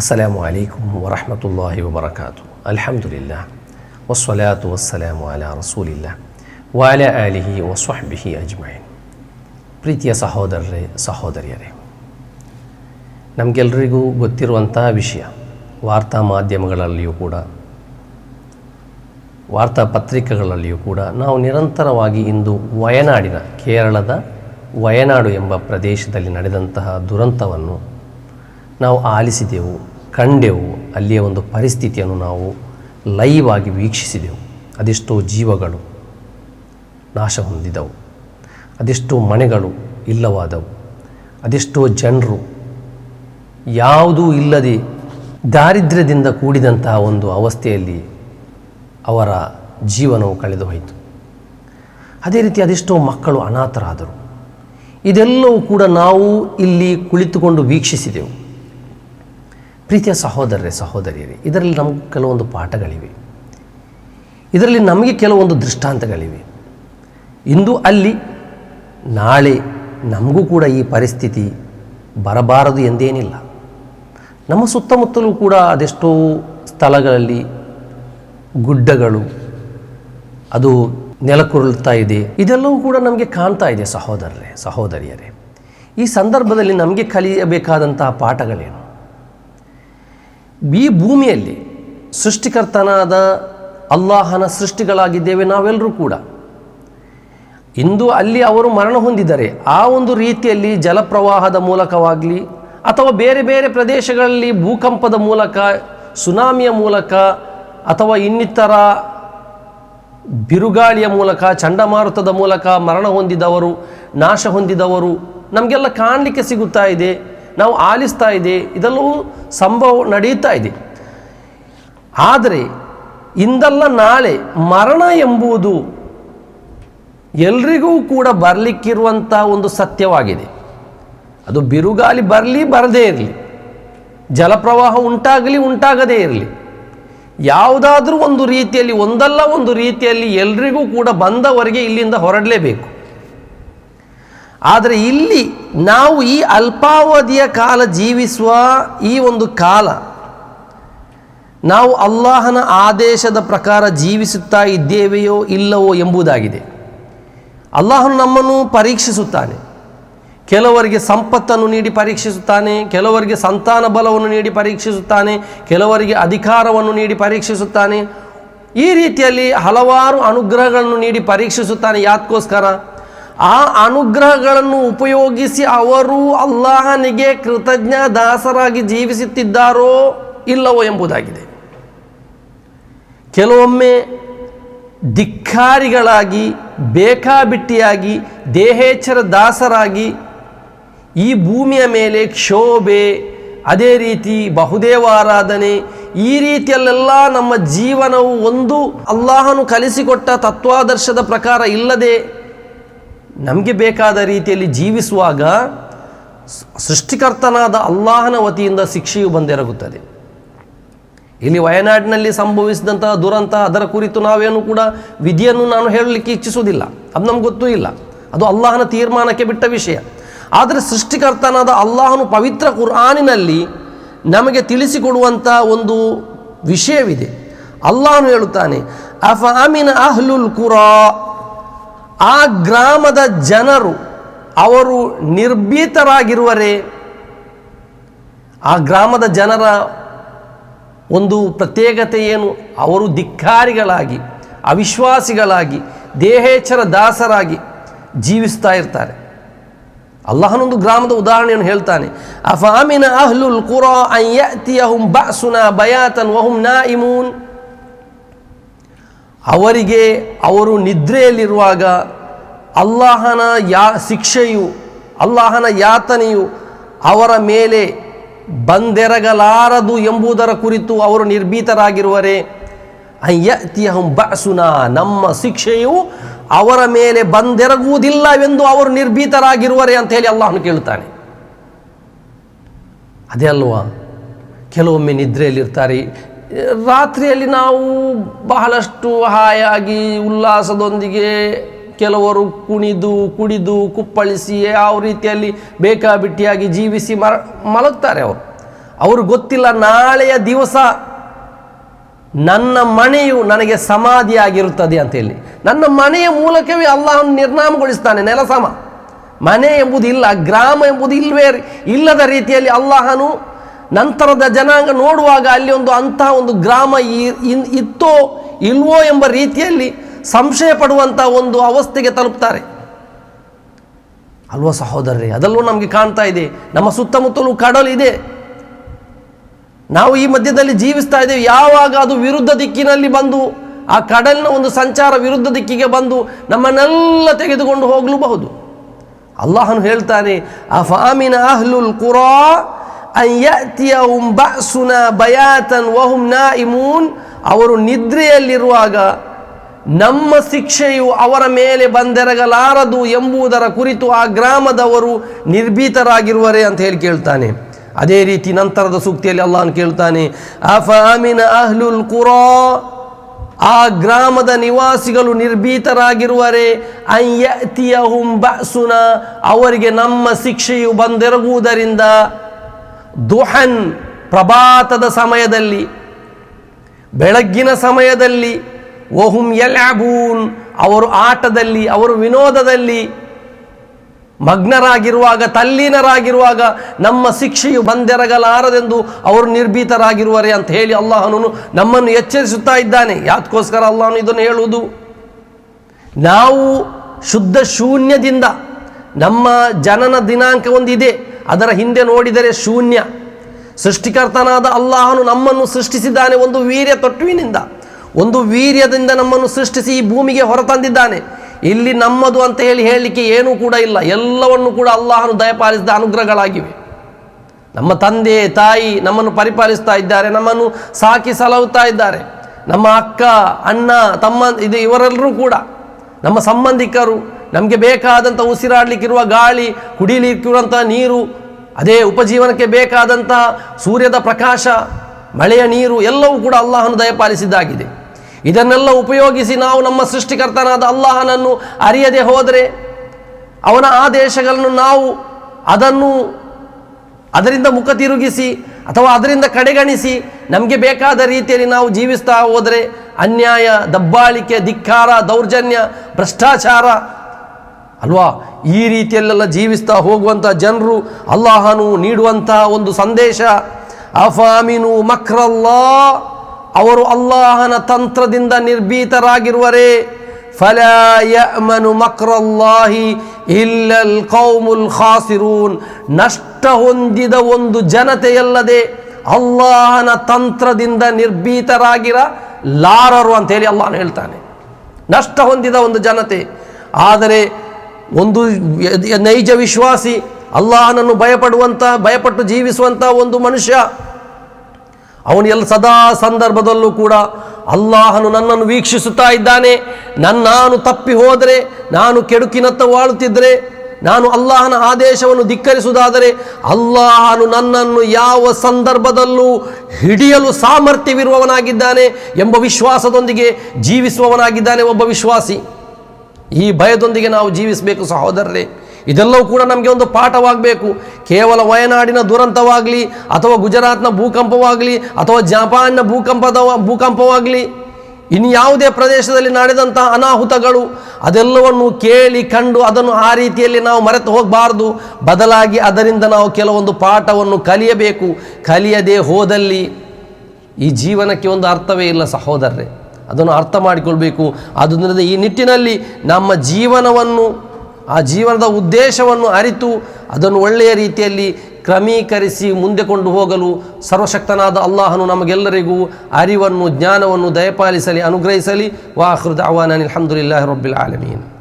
അസ്സലാമു അലൈക്കും വറഹമത്തല്ലാഹി വബർക്കാത്തു അലഹമുല്ല വസ്സലാത്തു വസ്സലാമു അല റസൂലില്ല വാല അലിഹി വസ്വഹ്ബിഹി ಅಜ್ಮಾಯಿನ್ ಪ್ರೀತಿಯ ಸಹೋದರರೇ, ಸಹೋದರಿಯರೇ ನಮಗೆಲ್ಲರಿಗೂ ಗೊತ್ತಿರುವಂಥ ವಿಷಯ, ವಾರ್ತಾ ಮಾಧ್ಯಮಗಳಲ್ಲಿಯೂ ಕೂಡ ವಾರ್ತಾಪತ್ರಿಕೆಗಳಲ್ಲಿಯೂ ಕೂಡ ನಾವು ನಿರಂತರವಾಗಿ ಇಂದು ವಯನಾಡಿನ ಕೇರಳದ ವಯನಾಡು ಎಂಬ ಪ್ರದೇಶದಲ್ಲಿ ನಡೆದಂತಹ ದುರಂತವನ್ನು ನಾವು ಆಲಿಸಿದೆವು. ಕಂಡೆವು. ಅಲ್ಲಿಯ ಒಂದು ಪರಿಸ್ಥಿತಿಯನ್ನು ನಾವು ಲೈವ್ ಆಗಿ ವೀಕ್ಷಿಸಿದೆವು. ಅದೆಷ್ಟೋ ಜೀವಗಳು ನಾಶ ಹೊಂದಿದವು. ಅದೆಷ್ಟೋ ಮನೆಗಳು ಇಲ್ಲವಾದವು. ಅದೆಷ್ಟೋ ಜನರು ಯಾವುದೂ ಇಲ್ಲದೆ ದಾರಿದ್ರ್ಯದಿಂದ ಕೂಡಿದಂತಹ ಒಂದು ಅವಸ್ಥೆಯಲ್ಲಿ ಅವರ ಜೀವನವು ಕಳೆದು ಹೋಯಿತು ಅದೇ ರೀತಿ ಅದೆಷ್ಟೋ ಮಕ್ಕಳು ಅನಾಥರಾದರು. ಇದೆಲ್ಲವೂ ಕೂಡ ನಾವು ಇಲ್ಲಿ ಕುಳಿತುಕೊಂಡು ವೀಕ್ಷಿಸಿದೆವು. ಪ್ರೀತಿಯ ಸಹೋದರರೇ, ಸಹೋದರಿಯರೇ, ಇದರಲ್ಲಿ ನಮಗೆ ಕೆಲವೊಂದು ಪಾಠಗಳಿವೆ. ಇದರಲ್ಲಿ ನಮಗೆ ಕೆಲವೊಂದು ದೃಷ್ಟಾಂತಗಳಿವೆ. ಇಂದು ಅಲ್ಲಿ, ನಾಳೆ ನಮಗೂ ಕೂಡ ಈ ಪರಿಸ್ಥಿತಿ ಬರಬಾರದು ಎಂದೇನಿಲ್ಲ. ನಮ್ಮ ಸುತ್ತಮುತ್ತಲೂ ಕೂಡ ಅದೆಷ್ಟೋ ಸ್ಥಳಗಳಲ್ಲಿ ಗುಡ್ಡಗಳು, ಅದು ನೆಲಕುರುಳ್ತಾ ಇದೆ. ಇದೆಲ್ಲವೂ ಕೂಡ ನಮಗೆ ಕಾಣ್ತಾ ಇದೆ, ಸಹೋದರರೇ, ಸಹೋದರಿಯರೇ. ಈ ಸಂದರ್ಭದಲ್ಲಿ ನಮಗೆ ಕಲಿಯಬೇಕಾದಂತಹ ಪಾಠಗಳೇನು? ಈ ಭೂಮಿಯಲ್ಲಿ ಸೃಷ್ಟಿಕರ್ತನಾದ ಅಲ್ಲಾಹನ ಸೃಷ್ಟಿಗಳಾಗಿದ್ದೇವೆ ನಾವೆಲ್ಲರೂ ಕೂಡ. ಇಂದು ಅಲ್ಲಿ ಅವರು ಮರಣ ಹೊಂದಿದ್ದಾರೆ ಆ ಒಂದು ರೀತಿಯಲ್ಲಿ ಜಲಪ್ರವಾಹದ ಮೂಲಕವಾಗಲಿ ಅಥವಾ ಬೇರೆ ಬೇರೆ ಪ್ರದೇಶಗಳಲ್ಲಿ ಭೂಕಂಪದ ಮೂಲಕ, ಸುನಾಮಿಯ ಮೂಲಕ ಅಥವಾ ಇನ್ನಿತರ ಬಿರುಗಾಳಿಯ ಮೂಲಕ, ಚಂಡಮಾರುತದ ಮೂಲಕ ಮರಣ ಹೊಂದಿದವರು, ನಾಶ ಹೊಂದಿದವರು ನಮಗೆಲ್ಲ ಕಾಣಲಿಕ್ಕೆ ಸಿಗುತ್ತಾ ಇದೆ. ನಾವು ಆಲಿಸ್ತಾ ಇದೆ, ಇದೆಲ್ಲವೂ ಸಂಭವ ನಡೆಯುತ್ತಾ ಇದೆ. ಆದರೆ, ಇಂದಲ್ಲ ನಾಳೆ ಮರಣ ಎಂಬುದು ಎಲ್ರಿಗೂ ಕೂಡ ಬರಲಿಕ್ಕಿರುವಂಥ ಒಂದು ಸತ್ಯವಾಗಿದೆ. ಅದು ಬಿರುಗಾಲಿ ಬರಲಿ, ಬರದೇ ಇರಲಿ. ಜಲಪ್ರವಾಹ ಉಂಟಾಗಲಿ, ಉಂಟಾಗದೇ ಇರಲಿ. ಯಾವುದಾದ್ರೂ ಒಂದು ರೀತಿಯಲ್ಲಿ, ಒಂದಲ್ಲ ಒಂದು ರೀತಿಯಲ್ಲಿ ಎಲ್ರಿಗೂ ಕೂಡ ಬಂದವರಿಗೆ ಇಲ್ಲಿಂದ ಹೊರಡಲೇಬೇಕು. ಆದರೆ ಇಲ್ಲಿ ನಾವು ಈ ಅಲ್ಪಾವಧಿಯ ಕಾಲ ಜೀವಿಸುವ ಈ ಒಂದು ಕಾಲ, ನಾವು ಅಲ್ಲಾಹನ ಆದೇಶದ ಪ್ರಕಾರ ಜೀವಿಸುತ್ತಾ ಇದ್ದೇವೆಯೋ ಇಲ್ಲವೋ ಎಂಬುದಾಗಿದೆ. ಅಲ್ಲಾಹನು ನಮ್ಮನ್ನು ಪರೀಕ್ಷಿಸುತ್ತಾನೆ. ಕೆಲವರಿಗೆ ಸಂಪತ್ತನ್ನು ನೀಡಿ ಪರೀಕ್ಷಿಸುತ್ತಾನೆ, ಕೆಲವರಿಗೆ ಸಂತಾನ ಬಲವನ್ನು ನೀಡಿ ಪರೀಕ್ಷಿಸುತ್ತಾನೆ, ಕೆಲವರಿಗೆ ಅಧಿಕಾರವನ್ನು ನೀಡಿ ಪರೀಕ್ಷಿಸುತ್ತಾನೆ. ಈ ರೀತಿಯಲ್ಲಿ ಹಲವಾರು ಅನುಗ್ರಹಗಳನ್ನು ನೀಡಿ ಪರೀಕ್ಷಿಸುತ್ತಾನೆ. ಯಾತ್ಕೋಸ್ಕರ ಆ ಅನುಗ್ರಹಗಳನ್ನು ಉಪಯೋಗಿಸಿ ಅವರು ಅಲ್ಲಾಹನಿಗೆ ಕೃತಜ್ಞ ದಾಸರಾಗಿ ಜೀವಿಸುತ್ತಿದ್ದಾರೋ ಇಲ್ಲವೋ ಎಂಬುದಾಗಿದೆ. ಕೆಲವೊಮ್ಮೆ ಧಿಕ್ಕಾರಿಗಳಾಗಿ, ಬೇಕಾಬಿಟ್ಟಿಯಾಗಿ, ದೇಹೇಚ್ಛರ ದಾಸರಾಗಿ ಈ ಭೂಮಿಯ ಮೇಲೆ ಕ್ಷೋಭೆ, ಅದೇ ರೀತಿ ಬಹುದೇವ ಆರಾಧನೆ ಈ ರೀತಿಯಲ್ಲೆಲ್ಲ ನಮ್ಮ ಜೀವನವು ಒಂದು ಅಲ್ಲಾಹನು ಕಲಿಸಿಕೊಟ್ಟ ತತ್ವಾದರ್ಶದ ಪ್ರಕಾರ ಇಲ್ಲದೆ ನಮಗೆ ಬೇಕಾದ ರೀತಿಯಲ್ಲಿ ಜೀವಿಸುವಾಗ ಸೃಷ್ಟಿಕರ್ತನಾದ ಅಲ್ಲಾಹನ ವತಿಯಿಂದ ಶಿಕ್ಷೆಯು ಬಂದೆರಗುತ್ತದೆ. ಇಲ್ಲಿ ವಯನಾಡಿನಲ್ಲಿ ಸಂಭವಿಸಿದಂತಹ ದುರಂತ ಅದರ ಕುರಿತು ನಾವೇನು ಕೂಡ ವಿಧಿಯನ್ನು ನಾನು ಹೇಳಲಿಕ್ಕೆ ಇಚ್ಛಿಸುವುದಿಲ್ಲ. ಅದು ನಮ್ಗೆ ಗೊತ್ತೂ ಇಲ್ಲ. ಅದು ಅಲ್ಲಾಹನ ತೀರ್ಮಾನಕ್ಕೆ ಬಿಟ್ಟ ವಿಷಯ. ಆದರೆ ಸೃಷ್ಟಿಕರ್ತನಾದ ಅಲ್ಲಾಹನು ಪವಿತ್ರ ಕುರಾನಿನಲ್ಲಿ ನಮಗೆ ತಿಳಿಸಿಕೊಡುವಂಥ ಒಂದು ವಿಷಯವಿದೆ. ಅಲ್ಲಾಹನು ಹೇಳುತ್ತಾನೆ, ಅಫ ಅಮಿನ ಅಹ್ಲುಲ್ ಕುರಾ? ಆ ಗ್ರಾಮದ ಜನರು ಅವರು ನಿರ್ಭೀತರಾಗಿರುವರೇ? ಆ ಗ್ರಾಮದ ಜನರ ಒಂದು ಪ್ರತ್ಯೇಕತೆ ಏನು? ಅವರು ಧಿಕ್ಕಾರಿಗಳಾಗಿ, ಅವಿಶ್ವಾಸಿಗಳಾಗಿ, ದೇಹೇಚ್ಛರ ದಾಸರಾಗಿ ಜೀವಿಸ್ತಾ ಇರ್ತಾರೆ. ಅಲ್ಲಹನೊಂದು ಗ್ರಾಮದ ಉದಾಹರಣೆಯನ್ನು ಹೇಳ್ತಾನೆ. ಅಫಾಮಿನ ಅಹ್ಲುಲ್ ಕುರಾ ಅಯ್ಯತಿಯಹುಂ ಬಸುನ ಬಯಾತನ್ ವಹುಂ ನಾಯಿಮೂನ್? ಅವರಿಗೆ ಅವರು ನಿದ್ರೆಯಲ್ಲಿರುವಾಗ ಅಲ್ಲಾಹನ ಯಾ ಶಿಕ್ಷೆಯು, ಅಲ್ಲಾಹನ ಯಾತನೆಯು ಅವರ ಮೇಲೆ ಬಂದೆರಗಲಾರದು ಎಂಬುದರ ಕುರಿತು ಅವರು ನಿರ್ಭೀತರಾಗಿರುವರೆ. ಅಯ್ಯತಿಯಹಂ ಬಸುನ ನಮ್ಮ ಶಿಕ್ಷೆಯು ಅವರ ಮೇಲೆ ಬಂದೆರಗುವುದಿಲ್ಲವೆಂದು ಅವರು ನಿರ್ಭೀತರಾಗಿರುವರೆ ಅಂತ ಹೇಳಿ ಅಲ್ಲಾಹನು ಕೇಳುತ್ತಾನೆ. ಅದೇ ಅಲ್ವಾ? ಕೆಲವೊಮ್ಮೆ ನಿದ್ರೆಯಲ್ಲಿರ್ತಾರೆ ರಾತ್ರಿಯಲ್ಲಿ ನಾವು ಬಹಳಷ್ಟು ಹಾಯಾಗಿ ಉಲ್ಲಾಸದೊಂದಿಗೆ ಕೆಲವರು ಕುಣಿದು, ಕುಡಿದು, ಕುಪ್ಪಳಿಸಿ ಯಾವ ರೀತಿಯಲ್ಲಿ ಬೇಕಾಬಿಟ್ಟಿಯಾಗಿ ಜೀವಿಸಿ ಮರ, ಮಲಗ್ತಾರೆ ಅವರು. ಅವರು ಗೊತ್ತಿಲ್ಲ, ನಾಳೆಯ ದಿವಸ ನನ್ನ ಮನೆಯು ನನಗೆ ಸಮಾಧಿಯಾಗಿರುತ್ತದೆ ಅಂತೇಳಿ. ನನ್ನ ಮನೆಯ ಮೂಲಕವೇ ಅಲ್ಲಾಹನ್ನು ನಿರ್ನಾಮಗೊಳಿಸ್ತಾನೆ, ನೆಲಸಮ. ಮನೆ ಎಂಬುದು ಇಲ್ಲ, ಗ್ರಾಮ ಎಂಬುದು ಇಲ್ಲವೇ ಇಲ್ಲದ ರೀತಿಯಲ್ಲಿ ಅಲ್ಲಾಹನು ನಂತರದ ಜನಾಂಗ ನೋಡುವಾಗ ಅಲ್ಲಿ ಒಂದು ಅಂತಹ ಒಂದು ಗ್ರಾಮ ಇತ್ತೋ ಇಲ್ವೋ ಎಂಬ ರೀತಿಯಲ್ಲಿ ಸಂಶಯ ಪಡುವಂಥ ಒಂದು ಅವಸ್ಥೆಗೆ ತಲುಪ್ತಾರೆ. ಅಲ್ವಾ ಸಹೋದರರೇ? ಅದಲ್ಲೂ ನಮಗೆ ಕಾಣ್ತಾ ಇದೆ. ನಮ್ಮ ಸುತ್ತಮುತ್ತಲೂ ಕಡಲಿದೆ ನಾವು ಈ ಮಧ್ಯದಲ್ಲಿ ಜೀವಿಸ್ತಾ ಇದ್ದೇವೆ. ಯಾವಾಗ ಅದು ವಿರುದ್ಧ ದಿಕ್ಕಿನಲ್ಲಿ ಬಂದು, ಆ ಕಡಲಿನ ಒಂದು ಸಂಚಾರ ವಿರುದ್ಧ ದಿಕ್ಕಿಗೆ ಬಂದು ನಮ್ಮನ್ನೆಲ್ಲ ತೆಗೆದುಕೊಂಡು ಹೋಗಲೂಬಹುದು. ಅಲ್ಲಾಹನು ಹೇಳ್ತಾನೆ, ಅಫಾಮಿನ ಅಹ್ಲುಲ್ ಕುರಾ ಬಸುನ ಬಯಾತನ್ ವಹುಂ ನಾಯಿಮೂನ್. ಅವರು ನಿದ್ರೆಯಲ್ಲಿರುವಾಗ ನಮ್ಮ ಶಿಕ್ಷೆಯು ಅವರ ಮೇಲೆ ಬಂದೆರಗಲಾರದು ಎಂಬುದರ ಕುರಿತು ಆ ಗ್ರಾಮದವರು ನಿರ್ಭೀತರಾಗಿರುವರೆ ಅಂತ ಹೇಳಿ ಕೇಳ್ತಾನೆ. ಅದೇ ರೀತಿ ನಂತರದ ಸೂಕ್ತಿಯಲ್ಲಿ ಅಲ್ಲಾನು ಕೇಳ್ತಾನೆ ಅಫಾಮಿನ ಅಹ್ಲುಲ್ ಕುರಾ? ಆ ಗ್ರಾಮದ ನಿವಾಸಿಗಳು ನಿರ್ಭೀತರಾಗಿರುವರೆ ಅಯ್ಯತಿಯಹುಂ ಬಸುನ ಅವರಿಗೆ ನಮ್ಮ ಶಿಕ್ಷೆಯು ಬಂದೆರಗುವುದರಿಂದ ದುಹನ್ ಪ್ರಭಾತದ ಸಮಯದಲ್ಲಿ, ಬೆಳಗ್ಗಿನ ಸಮಯದಲ್ಲಿ ಓಹುಂ ಯಲ್ಅಬೂನ್ ಅವರು ಆಟದಲ್ಲಿ, ಅವರು ವಿನೋದದಲ್ಲಿ ಮಗ್ನರಾಗಿರುವಾಗ, ತಲ್ಲೀನರಾಗಿರುವಾಗ ನಮ್ಮ ಶಿಕ್ಷೆಯು ಬಂದೆರಗಲಾರದೆಂದು ಅವರು ನಿರ್ಭೀತರಾಗಿರುವರೆ ಅಂತ ಹೇಳಿ ಅಲ್ಲಾಹನು ನಮ್ಮನ್ನು ಎಚ್ಚರಿಸುತ್ತಾ ಇದ್ದಾನೆ. ಯಾತಕ್ಕೋಸ್ಕರ ಅಲ್ಲಾಹನು ಇದನ್ನು ಹೇಳುವುದು, ನಾವು ಶುದ್ಧ ಶೂನ್ಯದಿಂದ ನಮ್ಮ ಜನನ ದಿನಾಂಕ ಒಂದಿದೆ ಅದರ ಹಿಂದೆ ನೋಡಿದರೆ ಶೂನ್ಯ. ಸೃಷ್ಟಿಕರ್ತನಾದ ಅಲ್ಲಾಹನು ನಮ್ಮನ್ನು ಸೃಷ್ಟಿಸಿದ್ದಾನೆ ಒಂದು ವೀರ್ಯ ತೊಟ್ಟುವಿನಿಂದ ಒಂದು ವೀರ್ಯದಿಂದ ನಮ್ಮನ್ನು ಸೃಷ್ಟಿಸಿ ಈ ಭೂಮಿಗೆ ಹೊರತಂದಿದ್ದಾನೆ. ಇಲ್ಲಿ ನಮ್ಮದು ಅಂತ ಹೇಳಿ ಹೇಳಲಿಕ್ಕೆ ಏನೂ ಕೂಡ ಇಲ್ಲ. ಎಲ್ಲವನ್ನು ಕೂಡ ಅಲ್ಲಾಹನು ದಯಪಾಲಿಸಿದ ಅನುಗ್ರಹಗಳಾಗಿವೆ. ನಮ್ಮ ತಂದೆ, ತಾಯಿ ನಮ್ಮನ್ನು ಪರಿಪಾಲಿಸ್ತಾ ಇದ್ದಾರೆ, ನಮ್ಮನ್ನು ಸಾಕಿ ಸಲಹುತ್ತಾ ಇದ್ದಾರೆ. ನಮ್ಮ ಅಕ್ಕ, ಅಣ್ಣ, ತಮ್ಮ, ಇದು ಇವರೆಲ್ಲರೂ ಕೂಡ, ನಮ್ಮ ಸಂಬಂಧಿಕರು ನಮಗೆ ಬೇಕಾದಂಥ ಉಸಿರಾಡಲಿಕ್ಕಿರುವ ಗಾಳಿ ಕುಡಿಲಿಕ್ಕಿರುವಂಥ ನೀರು, ಅದೇ ಉಪಜೀವನಕ್ಕೆ ಬೇಕಾದಂತಹ ಸೂರ್ಯದ ಪ್ರಕಾಶ, ಮಳೆಯ ನೀರು ಎಲ್ಲವೂ ಕೂಡ ಅಲ್ಲಾಹನು ದಯಪಾಲಿಸಿದ್ದಾಗಿದೆ. ಇದನ್ನೆಲ್ಲ ಉಪಯೋಗಿಸಿ ನಾವು ನಮ್ಮ ಸೃಷ್ಟಿಕರ್ತನಾದ ಅಲ್ಲಾಹನನ್ನು ಅರಿಯದೆ ಹೋದರೆ, ಅವನ ಆದೇಶಗಳನ್ನು ನಾವು ಅದನ್ನು ಅದರಿಂದ ಮುಖ ತಿರುಗಿಸಿ ಅಥವಾ ಅದರಿಂದ ಕಡೆಗಣಿಸಿ ನಮಗೆ ಬೇಕಾದ ರೀತಿಯಲ್ಲಿ ನಾವು ಜೀವಿಸ್ತಾ ಹೋದರೆ, ಅನ್ಯಾಯ, ದಬ್ಬಾಳಿಕೆ, ಧಿಕ್ಕಾರ, ದೌರ್ಜನ್ಯ, ಭ್ರಷ್ಟಾಚಾರ ಅಲ್ವಾ? ಈ ರೀತಿಯಲ್ಲೆಲ್ಲ ಜೀವಿಸ್ತಾ ಹೋಗುವಂಥ ಜನರು ಅಲ್ಲಾಹನು ನೀಡುವಂತಹ ಒಂದು ಸಂದೇಶ. ಅಫಾಮಿನು ಮಕ್ರಲ್ಲಾ, ಅವರು ಅಲ್ಲಾಹನ ತಂತ್ರದಿಂದ ನಿರ್ಭೀತರಾಗಿರುವರೇ. ಫಲಾ ಯಅಮನು ಮಕ್ರಲ್ಲಾಹಿ ಇಲ್ಲಲ್ ಕೌಮುಲ್ ಖಾಸಿರೂನ್. ನಷ್ಟ ಹೊಂದಿದ ಒಂದು ಜನತೆಯಲ್ಲದೆ ಅಲ್ಲಾಹನ ತಂತ್ರದಿಂದ ನಿರ್ಭೀತರಾಗಿರ ಲಾರರು ಅಂತೇಳಿ ಅಲ್ಲಾಹನು ಹೇಳ್ತಾನೆ. ನಷ್ಟ ಹೊಂದಿದ ಒಂದು ಜನತೆ. ಆದರೆ ಒಂದು ನೈಜ ವಿಶ್ವಾಸಿ ಅಲ್ಲಾಹನನ್ನು ಭಯಪಡುವಂಥ ಭಯಪಟ್ಟು ಜೀವಿಸುವಂಥ ಒಂದು ಮನುಷ್ಯ. ಅವನು ಎಲ್ಲ ಸದಾ ಸಂದರ್ಭದಲ್ಲೂ ಕೂಡ ಅಲ್ಲಾಹನು ನನ್ನನ್ನು ವೀಕ್ಷಿಸುತ್ತಾ ಇದ್ದಾನೆ. ನನ್ನಾನು ತಪ್ಪಿ ಹೋದರೆ, ನಾನು ಕೆಡುಕಿನತ್ತ ವಾಳುತ್ತಿದ್ದರೆ, ನಾನು ಅಲ್ಲಾಹನ ಆದೇಶವನ್ನು ಧಿಕ್ಕರಿಸುವುದಾದರೆ ಅಲ್ಲಾಹನು ನನ್ನನ್ನು ಯಾವ ಸಂದರ್ಭದಲ್ಲೂ ಹಿಡಿಯಲು ಸಾಮರ್ಥ್ಯವಿರುವವನಾಗಿದ್ದಾನೆ ಎಂಬ ವಿಶ್ವಾಸದೊಂದಿಗೆ ಜೀವಿಸುವವನಾಗಿದ್ದಾನೆ ಒಬ್ಬ ವಿಶ್ವಾಸಿ. ಈ ಭಯದೊಂದಿಗೆ ನಾವು ಜೀವಿಸಬೇಕು ಸಹೋದರರೇ. ಇದೆಲ್ಲವೂ ಕೂಡ ನಮಗೆ ಒಂದು ಪಾಠವಾಗಬೇಕು. ಕೇವಲ ವಯನಾಡಿನ ದುರಂತವಾಗಲಿ, ಅಥವಾ ಗುಜರಾತ್ನ ಭೂಕಂಪವಾಗಲಿ, ಅಥವಾ ಜಪಾನ್ನ ಭೂಕಂಪದ ಭೂಕಂಪವಾಗಲಿ ಇನ್ಯಾವುದೇ ಪ್ರದೇಶದಲ್ಲಿ ನಡೆದಂತಹ ಅನಾಹುತಗಳು, ಅದೆಲ್ಲವನ್ನು ಕೇಳಿ ಕಂಡು ಅದನ್ನು ಆ ರೀತಿಯಲ್ಲಿ ನಾವು ಮರೆತು ಹೋಗಬಾರ್ದು. ಬದಲಾಗಿ ಅದರಿಂದ ನಾವು ಕೆಲವೊಂದು ಪಾಠವನ್ನು ಕಲಿಯಬೇಕು. ಕಲಿಯದೇ ಹೋದಲ್ಲಿ ಈ ಜೀವನಕ್ಕೆ ಒಂದು ಅರ್ಥವೇ ಇಲ್ಲ ಸಹೋದರರೇ. ಅದನ್ನು ಅರ್ಥ ಮಾಡಿಕೊಳ್ಬೇಕು. ಅದರಿಂದ ಈ ನಿಟ್ಟಿನಲ್ಲಿ ನಮ್ಮ ಜೀವನವನ್ನು, ಆ ಜೀವನದ ಉದ್ದೇಶವನ್ನು ಅರಿತು ಅದನ್ನು ಒಳ್ಳೆಯ ರೀತಿಯಲ್ಲಿ ಕ್ರಮೀಕರಿಸಿ ಮುಂದೆ ಕೊಂಡು ಹೋಗಲು ಸರ್ವಶಕ್ತನಾದ ಅಲ್ಲಾಹನು ನಮಗೆಲ್ಲರಿಗೂ ಅರಿವನ್ನು, ಜ್ಞಾನವನ್ನು ದಯಪಾಲಿಸಲಿ, ಅನುಗ್ರಹಿಸಲಿ. ವಾಹೃದ ಅವಾನನ್ ಅಲ್ಹಮದಿಲ್ಲಾ ರಬ್ಬಿಲ್ ಆಲಮೀನ್.